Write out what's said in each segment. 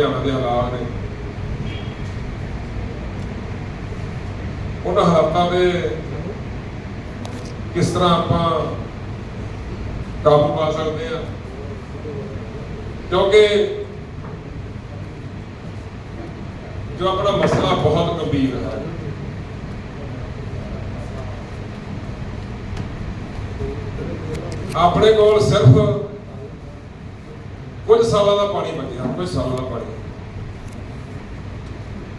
ਹਰਿਆਣਾ ਦੇ ਹਾਲਾਤ ਨੇ। ਉਹਨਾਂ ਹਾਲਾਤਾਂ ਦੇ ਕਿਸ ਤਰ੍ਹਾਂ ਆਪਾਂ ਕਾਬੂ ਪਾ ਸਕਦੇ ਆ ਕਿਉਂਕਿ ਜੋ ਆਪਣਾ ਮਸਲਾ ਬਹੁਤ ਗੰਭੀਰ ਹੈ। ਆਪਣੇ ਕੋਲ ਸਿਰਫ ਸਾਲਾਂ ਦਾ ਪਾਣੀ ਬਚਿਆ ਕੁਝ ਸਾਲਾਂ ਦਾ ਪਾਣੀ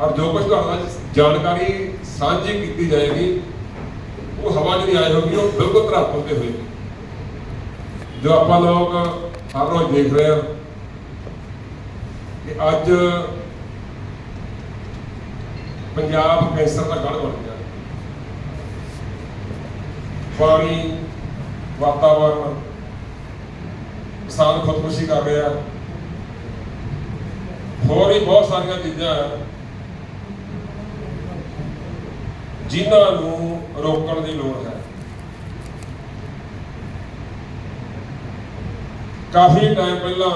ਔਰ ਜੋ ਕੁਝ ਤੁਹਾਡੇ ਜਾਣਕਾਰੀ ਸਾਂਝੀ ਕੀਤੀ ਜਾਏਗੀ, ਉਹ ਹਵਾ ਜਿਹੜੀ ਆਈ ਹੋਗੀ, ਉਹ ਬਿਲਕੁਲ ਧਰਾਤਲ ਤੇ ਹੋਏਗੀ। ਜੋ ਆਪਾਂ ਲੋਕ ਹਰ ਰੋਜ਼ ਦੇਖ ਰਹੇ ਹਾਂ ਕਿ ਅੱਜ ਪੰਜਾਬ ਕੈਂਸਰ ਦਾ ਗੜ ਬਣ ਗਿਆ। ਪਾਣੀ ਵਾਤਾਵਰਣ ਕਿਸਾਨ ਖੁਦਕੁਸ਼ੀ ਕਰ ਰਿਹਾ। ਹੋਰ ਵੀ ਬਹੁਤ ਸਾਰੀਆਂ ਚੀਜ਼ਾਂ ਹੈ ਜਿਨ੍ਹਾਂ ਨੂੰ ਰੋਕਣ ਦੀ ਲੋੜ ਹੈ। ਕਾਫੀ ਟਾਈਮ ਪਹਿਲਾਂ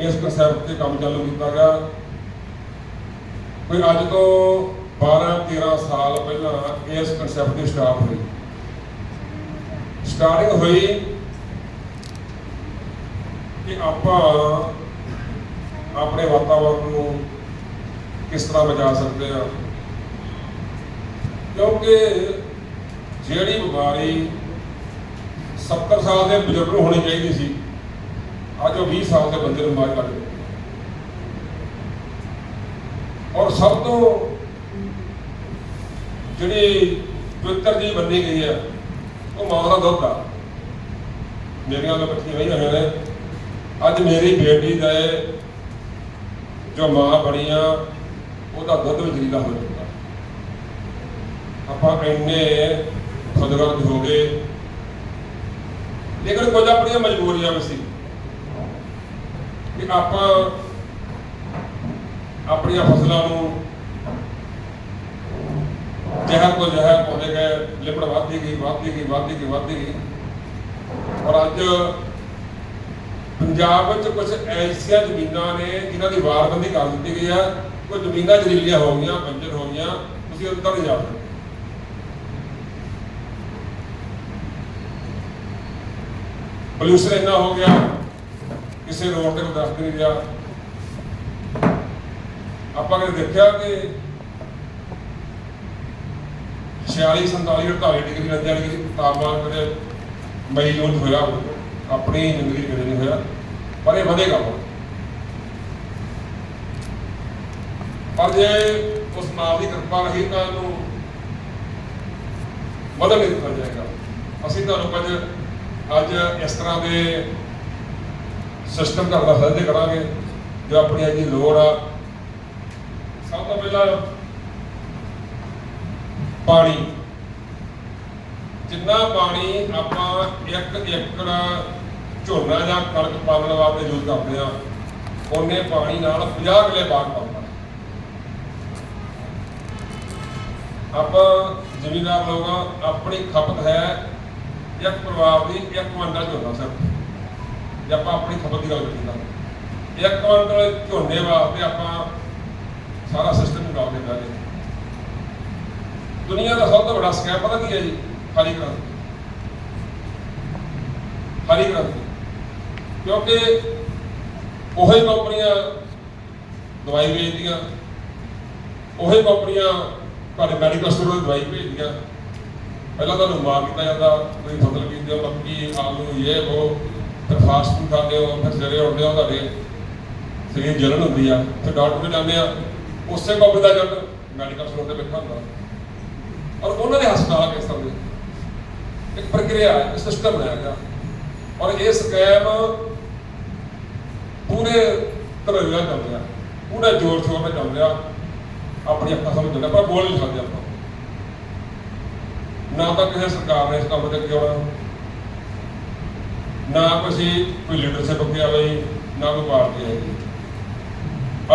ਇਸ ਕਨਸੈਪਟ ਤੇ ਕੰਮ ਚਾਲੂ ਕੀਤਾ ਗਿਆ। ਕੋਈ ਅੱਜ ਤੋਂ 12 13 ਸਾਲ ਪਹਿਲਾਂ ਇਸ ਕਨਸੈਪਟ ਦੀ ਸਟਾਰਟ ਹੋਈ। ਸਟਾਰਟਿੰਗ ਹੋਈ ਕਿ ਆਪਾਂ ਆਪਣੇ ਵਾਤਾਵਰਣ ਨੂੰ ਕਿਸ ਤਰ੍ਹਾਂ ਬਚਾ ਸਕਦੇ ਆ? ਕਿਉਂਕਿ ਜਿਹੜੀ ਬਿਮਾਰੀ 70 ਸਾਲ ਦੇ ਬਜ਼ੁਰਗ ਨੂੰ ਹੋਣੀ ਚਾਹੀਦੀ ਸੀ, ਅੱਜ ਉਹ 20 ਸਾਲ ਦੇ ਬੰਦੇ ਨੂੰ ਮਾਰ ਲੱਗ ਗਈ। ਔਰ ਸਭ ਤੋਂ ਜਿਹੜੀ ਪਵਿੱਤਰ ਜੀ ਮੰਨੀ ਗਈ ਹੈ ਉਹ ਮਾਂ ਦਾ ਦੁੱਧ ਆ। ਮੇਰੀਆਂ ਤਾਂ ਬੱਚੀਆਂ ਹੋਈਆਂ ਹੋਈਆਂ ਨੇ। ਅੱਜ ਮੇਰੀ ਬੇਟੀ ਦਾ ਜੋ ਮਾਂ ਬਣੀਆਂ ਉਹਦਾ ਦੁੱਧ ਵੀ ਜ਼ਰੀਲਾ ਹੋ ਚੁੱਕਾ ਆਪਾਂ ਇੰਨੇ ਖੁਦਗਰਦ ਹੋ ਗਏ। ਲੇਕਿਨ ਕੁਝ ਆਪਣੀਆਂ ਮਜਬੂਰੀਆਂ ਵੀ ਸੀ। ਕਿ ਆਪਾਂ ਆਪਣੀਆਂ ਫਸਲਾਂ ਨੂੰ ਜ਼ਹਿਰ ਤੋਂ ਜ਼ਹਿਰ ਪਾਉਂਦੇ ਗਏ ਲਿਪੜ ਵੱਧਦੀ ਗਈ ਵੱਧਦੀ ਗਈ ਵੱਧਦੀ ਗਈ ਵੱਧਦੀ ਗਈ। ਔਰ ਅੱਜ ਪੰਜਾਬ ਵਿੱਚ ਕੁਝ ਐਸੀਆਂ ਜ਼ਮੀਨਾਂ ਨੇ ਜਿਨ੍ਹਾਂ ਦੀ ਵਾਰਬੰਦੀ ਕਰ ਦਿੱਤੀ ਗਈ ਹੈ ਕੁਝ ਜ਼ਮੀਨਾਂ ਜ਼ਰੀਲੀਆਂ ਹੋ ਗਈਆਂ, ਬੰਜਰ ਹੋ ਗਈਆਂ, ਤੁਸੀਂ ਅੰਦਰ ਨਹੀਂ ਜਾ ਸਕਦੇ ਪੋਲਿਊਸ਼ਨ ਇੰਨਾ ਹੋ ਗਿਆ, ਕਿਸੇ ਰੋਡ ਤੇ ਕੋਈ ਦਰਖਤ ਨਹੀਂ ਰਿਹਾ। ਆਪਾਂ ਕਦੇ ਦੇਖਿਆ ਕਿ 46 47 48 ਡਿਗਰੀ ਰਹਿੰਦੇ ਵਾਲੀ ਕਿ ਤਾਪਮਾਨ ਕਦੇ ਮਈ ਜੂਨ 'ਚ ਹੋਇਆ ਆਪਣੀ ਜ਼ਿੰਦਗੀ 'ਚ ਕਦੇ ਨਹੀਂ ਹੋਇਆ, ਪਰ ਇਹ ਵਧੇਗਾ ਹੁਣ। ਪਰ ਜੇ ਉਸ ਮਾਂ ਦੀ ਕਿਰਪਾ ਰਹੀ ਤਾਂ ਇਹਨੂੰ ਵਧਣ ਨਹੀਂ ਦਿੱਤਾ ਜਾਏਗਾ। ਅਸੀਂ ਤੁਹਾਨੂੰ ਕੁਝ ਅੱਜ ਇਸ ਤਰ੍ਹਾਂ ਦੇ ਸਿਸਟਮ ਦਾ ਸਾਂਝੇ ਕਰਾਂਗੇ, ਜੋ ਆਪਣੀ ਅੱਜ ਦੀ ਲੋੜ ਆ। ਸਭ ਤੋਂ ਪਹਿਲਾਂ ਪਾਣੀ। ਜਿੰਨਾ ਪਾਣੀ ਆਪਾਂ ਇੱਕ ਏਕੜ ਝੋਨਾ ਜਾਂ ਕਣਕ ਪਾਲਣ ਵਾਸਤੇ ਯੂਜ਼ ਕਰਦੇ ਆ ਉਹਨੇ ਪਾਣੀ ਨਾਲ 50 ਕਿਲੇ ਬਾਗ ਪਾਉਂਦਾ ਆਪਾਂ ਜ਼ਿਮੀਂਦਾਰ ਲੋਕ ਆ, ਆਪਣੀ ਖਪਤ ਹੈ ਇੱਕ ਪਰਿਵਾਰ ਦੀ ਇੱਕ ਕੁਇੰਟਲ ਝੋਨਾ ਸਿਰਫ। ਜੇ ਆਪਾਂ ਆਪਣੀ ਖਪਤ ਦੀ ਗੱਲ ਕਰੀਏ ਇੱਕ ਕੁਇੰਟਲ ਝੋਨੇ ਵਾਸਤੇ ਆਪਾਂ ਸਾਰਾ ਸਿਸਟਮ ਨਿਕਾਲ ਕੇ ਬਹਿ ਗਏ ਦੁਨੀਆ ਦਾ ਸਭ ਤੋਂ ਵੱਡਾ ਸਕੈਮ ਪਤਾ ਕੀ ਹੈ ਜੀ? ਹਰੀ ਕ੍ਰਾਂਤੀ। ਹਰੀ ਕ੍ਰਾਂਤੀ। ਕਿਉਂਕਿ ਉਹੀ ਕੰਪਨੀਆਂ ਦਵਾਈ ਵੇਚਦੀਆਂ, ਉਹੀ ਕੰਪਨੀਆਂ ਤੁਹਾਡੇ ਮੈਡੀਕਲ ਸਟੋਰ ਤੋਂ ਦਵਾਈ ਭੇਜਦੀਆਂ ਪਹਿਲਾਂ ਤੁਹਾਨੂੰ ਮਾਰ ਕੀਤਾ ਜਾਂਦਾ, ਤੁਸੀਂ ਫਸਲ ਬੀਜਦੇ ਹੋ ਮੱਕੀ ਆਲੂ ਇਹ ਉਹ ਫਿਰ ਫਾਸਟ ਫੂਡ ਖਾਂਦੇ ਹੋ, ਫਿਰ ਸਵੇਰੇ ਉੱਠਦੇ ਹੋ ਤੁਹਾਡੇ, ਸਰੀਰ ਜਲਨ ਹੁੰਦੀ ਆ, ਫਿਰ ਡਾਕਟਰ ਕੋਲ ਜਾਂਦੇ ਆ, ਉਸੇ ਕੰਪਨੀ ਦਾ ਜਦ ਮੈਡੀਕਲ ਸਟੋਰ ਤੇ ਬੈਠਾ ਹੁੰਦਾ। ਔਰ ਉਹਨਾਂ ਦੇ ਹਸਪਤਾਲ ਕਿਸ ਤਰ੍ਹਾਂ ਦੇ? ਇੱਕ ਪ੍ਰਕਿਰਿਆ ਇੱਕ ਸਿਸਟਮ ਬਣਾਇਆ ਗਿਆ ਔਰ ਇਹ ਸਕੈਮ ਪੂਰੇ ਤਰ੍ਹਾਂ ਚੱਲ ਰਿਹਾ ਪੂਰਾ ਜ਼ੋਰ ਸ਼ੋਰ ਨਾਲ ਚੱਲ ਰਿਹਾ ਆਪਣੀ ਅੱਖਾਂ ਸਾਹਮਣੇ ਚੱਲ ਰਿਹਾ ਪਰ ਬੋਲ ਨਹੀਂ ਸਕਦੇ ਆਪਾਂ। ਨਾ ਤਾਂ ਕਿਸੇ ਸਰਕਾਰ ਨੇ ਇਸ ਕੰਮ ਤੇ ਕਿਉਂ ਨਾ ਕਿਸੇ ਕੋਈ ਲੀਡਰਸ਼ਿਪ ਅੱਗੇ ਆਵੇ, ਨਾ ਕੋਈ ਪਾਰਟੀ ਆਏਗੀ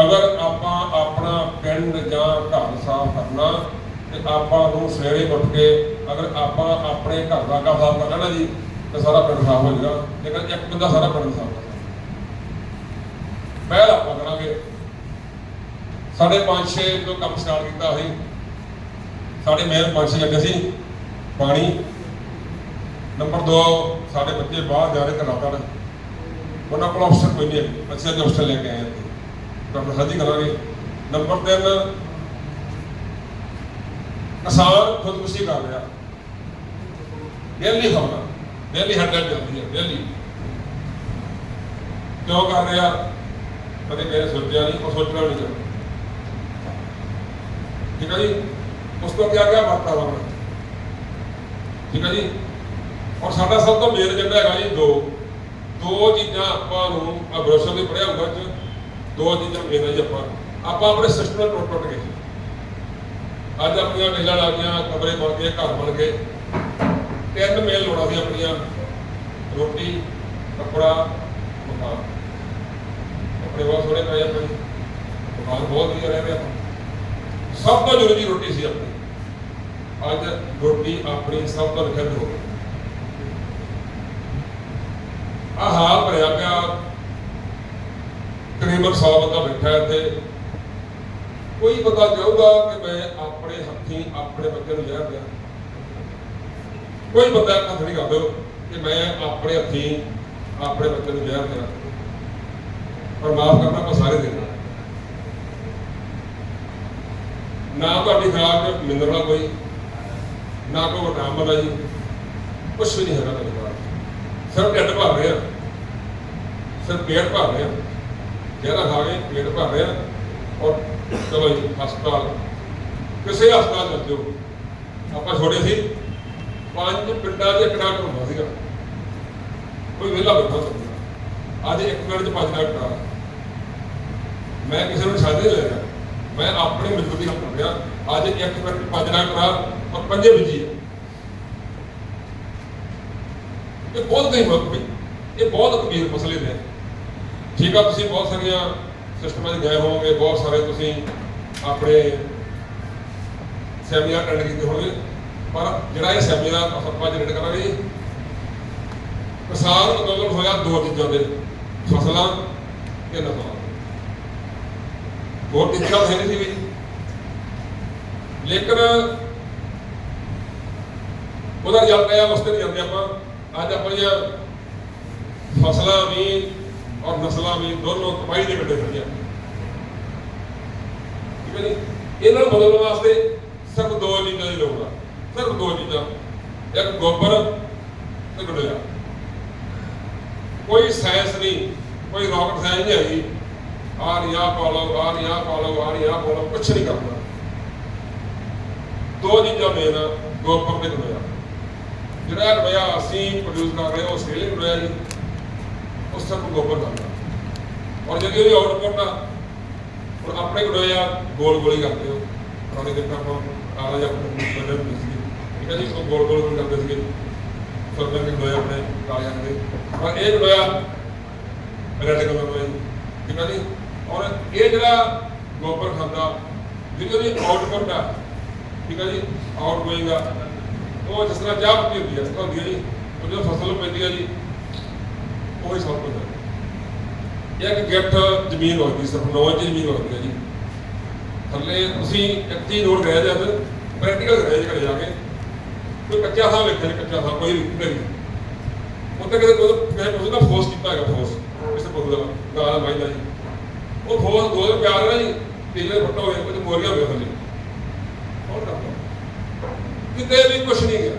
ਅਗਰ ਆਪਾਂ ਆਪਣਾ ਪਿੰਡ ਜਾਂ ਘਰ ਸਾਫ਼ ਕਰਨਾ, ਤੇ ਆਪਾਂ ਨੂੰ ਸਵੇਰੇ ਉੱਠ ਕੇ ਅਗਰ ਆਪਾਂ ਆਪਣੇ ਘਰ ਦਾ ਕੰਮ ਸਾਫ਼ ਕਰਨਾ ਨਾ ਜੀ ਤਾਂ ਸਾਰਾ ਪਿੰਡ ਸਾਫ਼ ਹੋ ਜਾਏਗਾ। ਲੇਕਿਨ ਇੱਕ ਬੰਦਾ ਸਾਰਾ ਪਿੰਡ ਸਾਫ਼ ਕਰ ਸਕਦਾ ਪਹਿਲ ਆਪਾਂ ਸਾਡੇ ਪੰਜ ਛੇ ਤੋਂ ਕੰਮ ਸਟਾਰਟ ਕੀਤਾ ਅਸੀਂ। ਸਾਡੇ ਮੇਨ ਪੰਜ ਛੇ ਲੱਗੇ ਸੀ। ਪਾਣੀ। ਨੰਬਰ 2 ਸਾਡੇ ਬੱਚੇ ਬਾਹਰ ਜਾ ਰਹੇ ਘਰਾਂ ਘਰ। ਉਹਨਾਂ ਕੋਲ ਅਫਸਰ ਕੋਈ ਨਹੀਂ ਹੈ। ਅਸੀਂ ਅੱਜ ਅਫਸਰ ਲੈ ਕੇ ਆਏ ਹਾਂ ਡਾਕਟਰ ਸਾਂਝੀ ਕਰਾਂਗੇ। ਨੰਬਰ 3 ਕਿਸਾਨ ਖੁਦਕੁਸ਼ੀ ਕਰ ਰਿਹਾ। ਡੇਲੀ ਖਬਰਾਂ। ਡੇਲੀ ਹੈਡਲਾਈਨ ਚੱਲਦੀ ਹੈ, ਡੇਲੀ। ਕਿਉਂ ਕਰ ਰਿਹਾ ਕਦੇ ਮੇਰੇ ਸੋਚਿਆ ਨਹੀਂ, ਉਹ ਸੋਚਣਾ ਵੀ ਨਹੀਂ ਚਾਹੁੰਦਾ ਠੀਕ ਹੈ ਜੀ? ਉਸ ਤੋਂ ਕੀ ਗਿਆ ਵਾਤਾਵਰਣ ਠੀਕ ਹੈ ਜੀ? ਔਰ ਸਾਡਾ ਸਭ ਤੋਂ ਮੇਨ ਏਜੰਡਾ ਹੈਗਾ ਜੀ ਦੋ। ਦੋ ਚੀਜ਼ਾਂ ਆਪਾਂ ਨੂੰ ਆ ਬਰੋਸ਼ਰ ਦੇ ਪੜਿਆ ਹੁੰਦਾ ਚ ਦੋ ਚੀਜ਼ਾਂ ਮੇਨ ਜੀ ਆਪਾਂ। ਆਪਾਂ ਆਪਣੇ ਸਿਸਟਮ ਟੁੱਟ ਟੁੱਟ ਗਏ। ਅੱਜ ਆਪਣੀਆਂ ਢਿੱਲਾਂ ਲਾ ਗਈਆਂ ਕਮਰੇ ਬਣ ਗਏ, ਘਰ ਬਣ ਗਏ। ਤਿੰਨ ਮੇਲ ਲੋੜਾਂ ਸੀ ਆਪਣੀਆਂ, ਰੋਟੀ, ਕੱਪੜਾ, ਮਕਾਨ। ਕੱਪੜੇ ਬਹੁਤ ਸੋਹਣੇ ਪਏ ਆਪਣੇ ਮਕਾਨ ਬਹੁਤ ਵਧੀਆ ਰਹਿ ਰਿਹਾ ਸਭ ਤੋਂ ਜ਼ਰੂਰੀ ਰੋਟੀ ਸੀ ਆਪਣੀ। ਅੱਜ ਰੋਟੀ ਆਪਣੀ ਸਭ ਤੋਂ ਨਿਖਰ ਹੋ ਗਈ ਆ ਹਾਲ ਭਰਿਆ ਪਿਆ। ਤਕਰੀਬਨ 100 ਬੰਦਾ ਬੈਠਾ ਇੱਥੇ। ਕੋਈ ਬੰਦਾ ਚਾਹੂਗਾ ਕਿ ਮੈਂ ਆਪਣੇ ਹੱਥੀਂ ਆਪਣੇ ਬੱਚੇ ਨੂੰ ਜ਼ਹਿਰ ਦਿਆਂ ਕੋਈ ਬੰਦਾ ਹੱਥ ਨਹੀਂ ਕਰ ਦਿਓ ਕਿ ਮੈਂ ਆਪਣੇ ਹੱਥੀਂ ਆਪਣੇ ਬੱਚੇ ਨੂੰ ਜ਼ਹਿਰ ਦਿਆਂ ਪਰ ਮਾਫ ਕਰਨਾ ਆਪਾਂ ਸਾਰੇ ਦੇਣਾ। ਨਾ ਤੁਹਾਡੀ ਖਰਾਬ ਚ ਕੋਈ, ਨਾ ਕੋਈ ਵਿਟਾਮਿਨ ਹੈ ਜੀ, ਕੁਛ ਵੀ ਨਹੀਂ ਹੈਗਾ ਤੁਹਾਡੇ ਕੋਲ ਸਿਰਫ ਢਿੱਡ ਭਰ ਰਿਹਾ ਸਿਰਫ ਪੇਟ ਭਰ ਰਿਹਾ ਜਿਹੜਾ ਖਾਵੇ ਪੇਟ ਭਰ ਰਿਹਾ ਔਰ ਚਲੋ ਜੀ, ਹਸਪਤਾਲ। ਕਿਸੇ ਹਸਪਤਾਲ ਚੱਲ ਜਾਓ ਆਪਾਂ ਛੋੜੇ ਸੀ। ਪੰਜ ਪਿੰਡਾਂ 'ਚ ਇੱਕ ਹੁੰਦਾ ਸੀਗਾ। ਕੋਈ ਵਿਹਲਾ ਬੈਠਾ ਹੁੰਦਾ ਅੱਜ ਇੱਕ ਪਿੰਡ 'ਚ ਪੰਜ ਡਾਕਟਰ ਆ ਮੈਂ ਕਿਸੇ ਨੂੰ ਛੱਡ ਲੈ ਰਿਹਾ ਮੈਂ ਆਪਣੇ ਮਿੱਤਰ ਦੀ ਹੱਥ ਰਿਹਾ। ਅੱਜ ਇੱਕ ਪਿੰਡ ਪੰਜ ਡਾਕਟਰ ਆ ਔਰ ਪੰਜੇ ਬਿਜ਼ੀ ਇਹ ਬਹੁਤ ਗਈ ਮਤ ਇਹ ਬਹੁਤ ਗੰਭੀਰ ਮਸਲੇ ਨੇ। ਠੀਕ ਆ, ਤੁਸੀਂ ਬਹੁਤ ਸਾਰੀਆਂ ਸਿਸਟਮਾਂ 'ਚ ਗਏ ਹੋਵੋਗੇ। ਬਹੁਤ ਸਾਰੇ ਤੁਸੀਂ ਆਪਣੇ ਸੈਮੀਨਾਰ ਅਟੈਂਡ ਕੀਤੇ ਹੋਣਗੇ। ਪਰ ਜਿਹੜਾ ਇਹ ਸੈਮੀਨਾਰ ਆਪਾਂ ਜਨਰੇਟ ਕਰਾਂਗੇ ਕਿਸਾਨ ਅੰਦੋਲਨ ਹੋਇਆ ਦੋ ਚੀਜ਼ਾਂ ਦੇ, ਫਸਲਾਂ ਤੇ ਨਸਲਾਂ ਹੋਰ ਟੀਚਾ ਹੈ ਨਹੀਂ ਸੀ ਵੀ। ਲੇਕਿਨ ਉਹਦਾ ਰਿਜ਼ਲਟ ਆਇਆ ਉਸ ਤੇ ਨਹੀਂ ਜਾਂਦੇ ਆਪਾਂ। ਅੱਜ ਆਪਣੀਆਂ ਫਸਲਾਂ ਵੀ ਔਰ ਨਸਲਾਂ ਵੀ ਦੋਨੋਂ ਤਬਾਹੀ ਦੇ ਕੱਢੇ ਫਿਰਦੀਆਂ ਠੀਕ ਹੈ ਜੀ? ਇਹਨਾਂ ਨੂੰ ਬਦਲਣ ਵਾਸਤੇ ਸਿਰਫ ਦੋ ਚੀਜ਼ਾਂ ਦੀ ਲੋੜ ਆ। ਸਿਰਫ ਦੋ ਚੀਜ਼ਾਂ। ਇੱਕ ਗੋਬਰ ਤੇ ਕੋਈ ਸਾਇੰਸ ਨਹੀਂ, ਕੋਈ ਰਾਕਟ ਸਾਇੰਸ ਨਹੀਂ ਹੈਗੀ। ਆ ਨਹੀਂ ਆ ਪਾ ਲਓ ਆ ਕੁਛ ਨਹੀਂ ਕਰਦਾ ਦੋ ਚੀਜ਼ਾਂ ਮੇਨ ਗੋਬਰ ਤੇ ਗੰਡੋਇਆ ਜਿਹੜਾ ਰੁਪਇਆ ਅਸੀਂ ਪ੍ਰੋਡਿਊਸ ਕਰ ਰਹੇ ਹਾਂ, ਉਹ ਰੁਪਇਆ ਜੀ। ਉਸ ਸਿਰਫ ਗੋਬਰ ਕਰਦਾ ਔਰ ਜਿਹੜੀ ਉਹਦੀ ਆਊਟਪੁੱਟ ਆ, ਹੁਣ ਆਪਣੇ ਕੋਲ ਗੋਲ ਗੋਲੀ ਕਰਦੇ ਹੋ। ਪੁਰਾਣੇ ਦਿਨ ਆਪਾਂ ਆਲਾ ਜਾਂ ਬੰਦੇ ਹੁੰਦੇ ਠੀਕ ਹੈ ਜੀ, ਉਹ ਗੋਲ ਗੋਲ ਵੀ ਕਰਦੇ ਸੀਗੇ। ਸਰਦਾਰ ਦੇ ਗੋਇਆ ਆਪਣੇ ਕਾਲਿਆਂ ਦੇ। ਪਰ ਇਹ ਗੋਇਆ ਰੈਡ ਕਲਰ ਦਾ ਜੀ ਠੀਕ ਹੈ ਜੀ ਔਰ ਇਹ ਜਿਹੜਾ ਗੋਬਰ ਖਾਂਦਾ, ਜਿਹੜੀ ਉਹਦੀ ਆਊਟਪੁੱਟ ਆ, ਠੀਕ ਹੈ ਜੀ ਆਊਟ ਗੋਇੰਗ ਆ, ਉਹ ਜਿਸ ਤਰ੍ਹਾਂ ਚਾਹ ਪੱਤੀ ਹੁੰਦੀ ਹੈ ਇਸ ਹੁੰਦੀ ਹੈ ਜੀ, ਉਹ ਜਦੋਂ ਫਸਲ ਪੈਂਦੀ ਹੈ ਜੀ, ਉਹ ਹੀ ਸਭ ਕੁਝ ਹੈ ਇੱਕ ਗਿਫਟ ਜ਼ਮੀਨ ਹੋਦੀ ਸਿਰਫ ਨੌ ਇੰਚ ਜ਼ਮੀਨ ਹੋਦੀ ਹੈ ਜੀ। ਥੱਲੇ ਤੁਸੀਂ ਇੱਕ ਚੀਜ਼ ਨੋਟ ਜਦ ਪ੍ਰੈਕਟੀਕਲ ਕਰਿਆ ਜੀ ਘਰੇ ਜਾ ਕੇ। ਕੋਈ ਕੱਚਾ ਥਾਂ ਵੇਖਿਆ ਕੱਚਾ ਥਾਂ, ਕੋਈ ਨਹੀਂ। ਉੱਤੇ ਕਿਤੇ ਕੋਈ ਕਿਸੇ ਪਸ਼ੂ ਦਾ ਫੋਰਸ ਕੀਤਾ ਹੈਗਾ ਫੋਰਸ ਕਿਸੇ ਪਸ਼ੂ ਦਾ ਗਾਂ ਮਾਈਦਾ ਜੀ। ਉਹ ਫੋਰਸ ਦੋ ਦੇ ਪਿਆਰ ਨਾਲ ਜੀ, ਤੀਲੇ ਫੱਟਾ ਹੋਏ ਕੁਝ ਮੋਰੀਆਂ ਹੋਏ ਥੱਲੇ। ਕੌਣ ਕਰਦਾ? ਕਿਤੇ ਵੀ ਕੁਛ ਨਹੀਂ ਗਿਆ।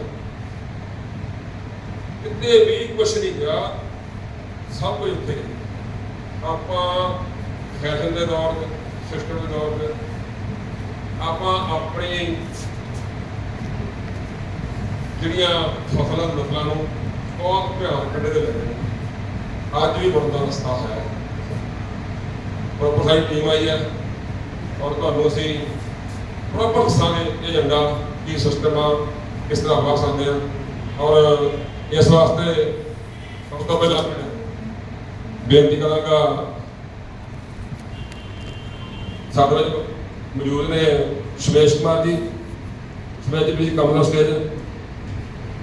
ਕਿਤੇ ਵੀ ਕੁਛ ਨਹੀਂ ਗਿਆ, ਸਭ ਕੁਝ ਉੱਥੇ ਆਪਾਂ ਫੈਸ਼ਨ ਦੇ ਦੌਰ 'ਚ ਸਿਸਟਮ ਦੇ ਦੌਰ 'ਚ, ਆਪਾਂ ਆਪਣੀ ਜਿਹੜੀਆਂ ਫਸਲਾਂ ਨਸਲਾਂ ਨੂੰ ਬਹੁਤ ਧਿਆਨ ਕੱਢੇ ਦੇ ਲੱਗੇ ਅੱਜ ਵੀ ਬਣਦਾ ਰਸਤਾ ਹੈ। ਪ੍ਰੋਪਰ ਸਾਡੀ ਟੀਮ ਆਈ ਹੈ ਔਰ ਤੁਹਾਨੂੰ ਅਸੀਂ ਪ੍ਰੋਪਰ ਦੱਸਾਂਗੇ ਇਹ ਏਜੰਡਾ ਕੀ ਸਿਸਟਮ ਆ, ਕਿਸ ਤਰ੍ਹਾਂ ਵਾ ਸਕਦੇ ਆ। ਔਰ ਇਸ ਵਾਸਤੇ ਸਭ ਤੋਂ ਪਹਿਲਾਂ ਮੈਂ ਬੇਨਤੀ ਕਰਾਂਗਾ ਸਾਡੇ ਮੌਜੂਦ ਨੇ ਸੁਮੇਸ਼ ਕੁਮਾਰ ਜੀ। ਸੁਮੇਸ਼ ਜੀ, ਤੁਸੀਂ ਕਮਲਾ ਸਟੇਜ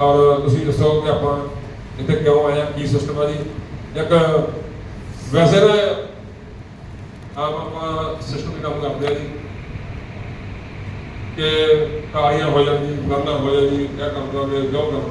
ਔਰ ਤੁਸੀਂ ਦੱਸੋ ਕਿ ਆਪਾਂ ਇੱਥੇ ਕਿਉਂ ਆਏ ਆ? ਕੀ ਸਿਸਟਮ ਆ ਜੀ? ਇੱਕ ਵੈਸੇ ਨਾ ਆਪ ਆਪਾਂ ਸਿਸਟਮ ਦੇ ਕੰਮ ਕਰਦੇ ਆ ਜੀ ਕਿ ਕਾਲੀਆਂ ਹੋ ਜਾਂਦੀ ਫਲਾਨਾ ਹੋ ਜਾਂਦੀ ਇਹ ਕਰ ਦੋਗੇ ਜੋ ਕਰ